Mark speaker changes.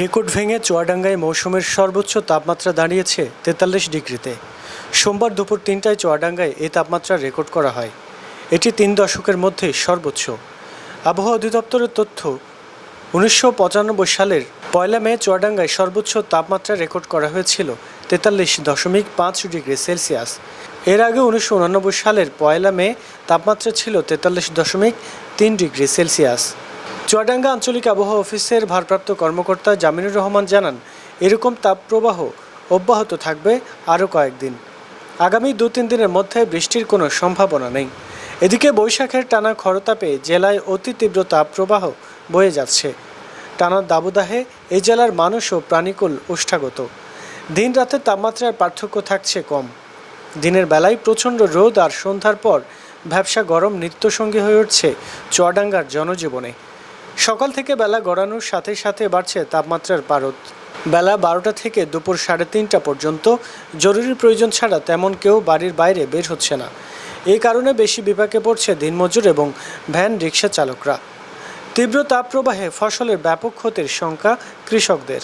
Speaker 1: Record ভেঙে চুয়াডাঙ্গায় মৌসুমের সর্বোচ্চ তাপমাত্রা দাঁড়িয়েছে তেতাল্লিশ ডিগ্রিতে। সোমবার দুপুর তিনটায় চুয়াডাঙ্গায় এই তাপমাত্রা রেকর্ড করা হয়। এটি তিন দশকের মধ্যে সর্বোচ্চ। আবহাওয়া অধিদপ্তরের তথ্য, উনিশশো পঁচানব্বই সালের পয়লা মে চুয়াডাঙ্গায় সর্বোচ্চ তাপমাত্রা রেকর্ড করা হয়েছিল তেতাল্লিশ দশমিক পাঁচ ডিগ্রি সেলসিয়াস। এর আগে উনিশশো সালের পয়লা মে তাপমাত্রা ছিল তেতাল্লিশ দশমিক তিন ডিগ্রি সেলসিয়াস। চুয়াডাঙ্গা আঞ্চলিক আবহাওয়া অফিসের ভারপ্রাপ্ত কর্মকর্তা জামিনুর রহমান জানান, এরকম তাপপ্রবাহ অব্যাহত থাকবে আরও কয়েকদিন। আগামী দু তিন দিনের মধ্যে বৃষ্টির কোনো সম্ভাবনা নেই। এদিকে বৈশাখের টানা খরতাপে জেলায় অতি তীব্র তাপপ্রবাহ বয়ে যাচ্ছে। টানা দাবদাহে এই জেলার মানুষ ও প্রাণীকুল ওষ্ঠাগত দিন রাতের তাপমাত্রার পার্থক্য থাকছে কম। দিনের বেলায় প্রচণ্ড রোদ আর সন্ধ্যার পর ব্যবসা গরম নিত্যসঙ্গী হয়ে উঠছে চুয়াডাঙ্গার জনজীবনে। সকাল থেকে বেলা গড়ানোর সাথে সাথে বাড়ছে তাপমাত্রার পারদ। বেলা বারোটা থেকে দুপুর সাড়ে তিনটা পর্যন্ত জরুরি প্রয়োজন ছাড়া তেমন কেউ বাড়ির বাইরে বের হচ্ছে না। এই কারণে বেশি বিপাকে পড়ছে দিনমজুর এবং ভ্যান রিক্সা চালকরা। তীব্র তাপপ্রবাহে ফসলের ব্যাপক ক্ষতির শঙ্কা কৃষকদের।